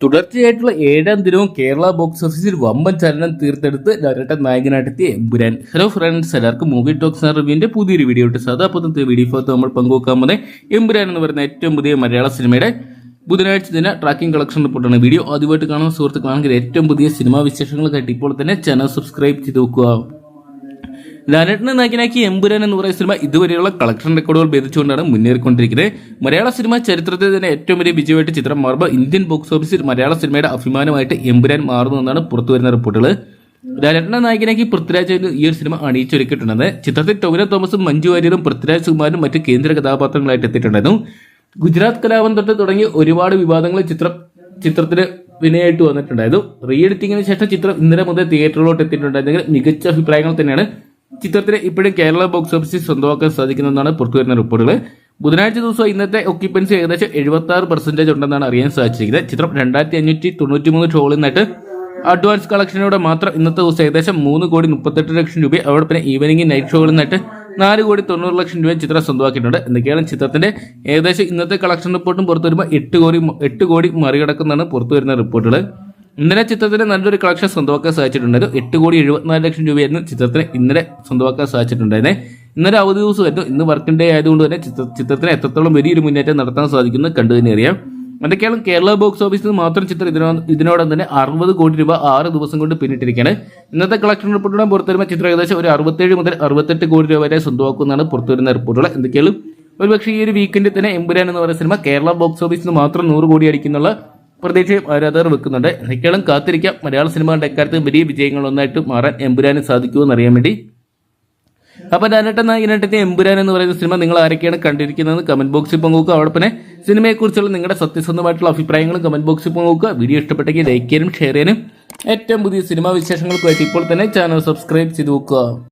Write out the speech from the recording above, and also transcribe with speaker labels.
Speaker 1: തുടർച്ചയായിട്ടുള്ള ഏഴാം ദിനവും കേരള ബോക്സ് ഓഫീസിൽ വമ്പൻ ചലനം തീർത്തെടുത്ത് ഡയറക്ടർ നായകനായിട്ടെത്തിയ എമ്പുരാൻ ഹലോ ഫ്രണ്ട്സ് എല്ലാവർക്കും മൂവി ടോക്സ് റിവ്യൂവിന്റെ പുതിയൊരു വീഡിയോ ഇട്ട് സദാപഥത്തെ വീഡിയോ നമ്മൾ പങ്കുവെക്കാൻ പോകുന്നത് എമ്പുരാൻ എന്ന് പറയുന്ന ഏറ്റവും പുതിയ മലയാള സിനിമയുടെ ബുധനാഴ്ച ദിന ട്രാക്കിംഗ് കളക്ഷൻ റിപ്പോർട്ടാണ് വീഡിയോ ആദ്യമായിട്ട് കാണുന്ന സുഹൃത്തുക്കളാണെങ്കിൽ ഏറ്റവും പുതിയ സിനിമാ വിശേഷങ്ങൾക്കായിട്ട് ഇപ്പോൾ തന്നെ ചാനൽ സബ്സ്ക്രൈബ് ചെയ്ത് വെക്കുക. ലാലേട്ടനെ നായകനാക്കി എമ്പുരാൻ എന്ന് പറയുന്ന സിനിമ ഇതുവരെയുള്ള കളക്ഷൻ റെക്കോർഡുകൾ ഭേദിച്ചുകൊണ്ടാണ് മുന്നേറിക്കൊണ്ടിരിക്കുന്നത്. മലയാള സിനിമ ചരിത്രത്തിൽ തന്നെ ഏറ്റവും വലിയ വിജയമായിട്ട് ചിത്രം മാറുമ്പോൾ ഇന്ത്യൻ ബോക്സ് ഓഫീസിൽ മലയാള സിനിമയുടെ അഭിമാനമായിട്ട് എമ്പുരാൻ പുറത്തു വരുന്ന റിപ്പോർട്ടുകൾ. ലാലേട്ടനെ നായകനാക്കി പൃഥ്വിരാജ് ഈ ഒരു സിനിമ അണിയിച്ചൊരുക്കിയിട്ടുണ്ടെന്ന് ചിത്രത്തിൽ ടോവിനോ തോമസും മഞ്ജു വാര്യരും പൃഥ്വിരാജ് കുമാരും മറ്റ് കേന്ദ്ര കഥാപാത്രങ്ങളായിട്ട് എത്തിയിട്ടുണ്ടായിരുന്നു. ഗുജറാത്ത് കലാപം തൊട്ട് തുടങ്ങി ഒരുപാട് വിവാദങ്ങൾ ചിത്രം ചിത്രത്തിന് വിനയായിട്ട് വന്നിട്ടുണ്ടായിരുന്നു. റീ എഡിറ്റിങ്ങിന് ശേഷം ചിത്രം ഇന്നലെ മുതൽ തിയേറ്ററിലോട്ട് എത്തിയിട്ടുണ്ടായിരുന്നെങ്കിൽ മികച്ച അഭിപ്രായങ്ങൾ തന്നെയാണ് ചിത്രത്തിന് ഇപ്പോഴും കേരള ബോക്സ് ഓഫീസിൽ സ്വന്തമാക്കാൻ പുറത്തു പുറത്തുവരുന്ന റിപ്പോർട്ടുകൾ ബുധനാഴ്ച ദിവസം ഇന്നത്തെ ഒക്യുപ്പൻസി ഏകദേശം എഴുപത്തി ആറ് പെർസെന്റേജ് ഉണ്ടെന്നാണ് അറിയാൻ സാധിച്ചിരിക്കുന്നത്. ചിത്രം രണ്ടായിരത്തി അഞ്ഞൂറ്റി തൊണ്ണൂറ്റി മൂന്ന് ട്രോളിൽ അഡ്വാൻസ് കളക്ഷനോടെ മാത്രം ഇന്നത്തെ ദിവസം ഏകദേശം മൂന്ന് കോടി മുപ്പത്തെട്ട് ലക്ഷം രൂപ അവിടെ പിന്നെ ഈവനിങ് നൈറ്റ് ഷോകളിൽ നിന്നിട്ട് നാല് കോടി തൊണ്ണൂറ് ലക്ഷം രൂപ ചിത്രം സ്വന്തമാക്കിയിട്ടുണ്ട്. എന്തൊക്കെയാണ് ചിത്രത്തിന്റെ ഏകദേശം ഇന്നത്തെ കളക്ഷൻ റിപ്പോർട്ടും പുറത്തു വരുമ്പോൾ എട്ട് കോടി എട്ട് കോടി മറികടക്കുന്നതാണ് പുറത്തു വരുന്ന റിപ്പോർട്ടുകൾ ഇന്നലെ ചിത്രത്തിന് നല്ലൊരു കളക്ഷൻ സ്വന്തമാക്കാൻ സാധിച്ചിട്ടുണ്ടായിരുന്നു. എട്ട് കോടി എഴുപത്തിനാല് ലക്ഷം രൂപയായിരുന്നു ചിത്രത്തിന് ഇന്നലെ സ്വന്തമാക്കാൻ സാധിച്ചിട്ടുണ്ടായിരുന്നത് ഇന്നലെ അവധി ദിവസമായിരുന്നു. ഇന്ന് വർക്കിംഗ് ഡേ ആയതുകൊണ്ട് തന്നെ ചിത്ര ചിത്രത്തിന് എത്രത്തോളം വലിയൊരു മുന്നേറ്റം നടത്താൻ സാധിക്കുന്നത് കണ്ടു തന്നെ അറിയാം. എന്തൊക്കെയാണ് കേരള ബോക്സ് ഓഫീസിൽ നിന്ന് മാത്രം ചിത്രം ഇതിനോ ഇതിനോടൊപ്പം തന്നെ അറുപത് കോടി രൂപ ആറ് ദിവസം കൊണ്ട് പിന്നിട്ടിരിക്കുകയാണ്. ഇന്നത്തെ കളക്ഷൻ റിപ്പോർട്ടുകൾ പുറത്തുവരുന്ന ചിത്രം ഏകദേശം ഒരു അറുപത്തേഴ് മുതൽ അറുപത്തെട്ട് കോടി രൂപ വരെ സ്വന്തമാക്കുന്നതാണ് പുറത്തുവരുന്ന റിപ്പോർട്ടുകൾ. എന്തൊക്കെയാണ്? ഒരുപക്ഷെ ഈ ഒരു വീക്കെൻഡിൽ തന്നെ എമ്പുരാൻ എന്ന് പറയുന്ന സിനിമ കേരള ബോക്സ് ഓഫീസിൽ നിന്ന് മാത്രം നൂറ് കോടി അടിക്കുന്നുള്ള പ്രതീക്ഷയും ആരാധകർ വെക്കുന്നുണ്ട്. നിക്കലും കാത്തിരിക്കാം. മലയാള സിനിമകളുടെ എക്കാലത്ത് വലിയ വിജയങ്ങൾ ഒന്നായിട്ട് മാറാൻ എമ്പുരാന് സാധിക്കുമെന്ന് അറിയാൻ വേണ്ടി. അപ്പൊ ലാലേട്ടൻ നായകനായിട്ട് എമ്പുരാൻ എന്ന് പറയുന്ന സിനിമ നിങ്ങൾ ആരൊക്കെയാണ് കണ്ടിരിക്കുന്നത് കമന്റ് ബോക്സിൽ പങ്കുവെക്കുക. പിന്നെ സിനിമയെക്കുറിച്ചുള്ള നിങ്ങളുടെ സത്യസന്ധമായിട്ടുള്ള അഭിപ്രായങ്ങളും കമന്റ് ബോക്സിൽ പങ്കുവെക്കുക. വീഡിയോ ഇഷ്ടപ്പെട്ടെങ്കിൽ ലൈക്ക് ചെയ്യാനും ഷെയർ ചെയ്യാനും. ഏറ്റവും പുതിയ സിനിമാ വിശേഷങ്ങൾക്കുമായിട്ട് ഇപ്പോൾ തന്നെ ചാനൽ സബ്സ്ക്രൈബ് ചെയ്ത് വെക്കുക.